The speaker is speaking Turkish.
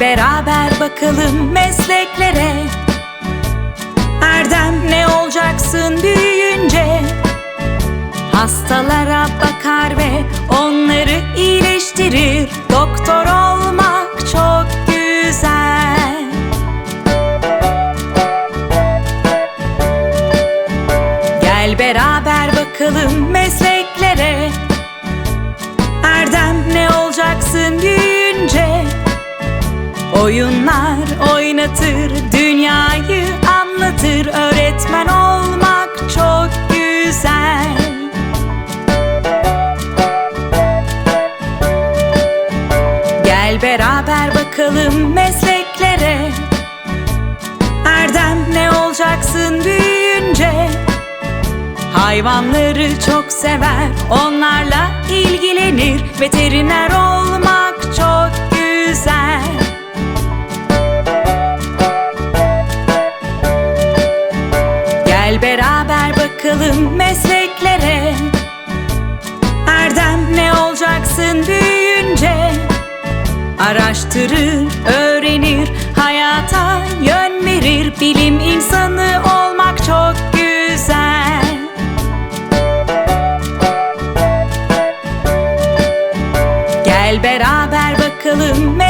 Beraber bakalım mesleklere. Erdem ne olacaksın büyüyünce? Hastalara bakar ve onları iyileştirir. Doktor olmak çok güzel. Gel beraber bakalım mesleklere Oyunlar oynatır, dünyayı anlatır. Öğretmen olmak çok güzel. Gel beraber bakalım mesleklere. Erdem ne olacaksın büyüyünce? Hayvanları çok sever, onlarla ilgilenir. Veteriner Beraber bakalım mesleklere. Erdem ne olacaksın büyüyünce? Araştırır, öğrenir, hayata yön verir. Bilim insanı olmak çok güzel. Gel beraber bakalım mesleklere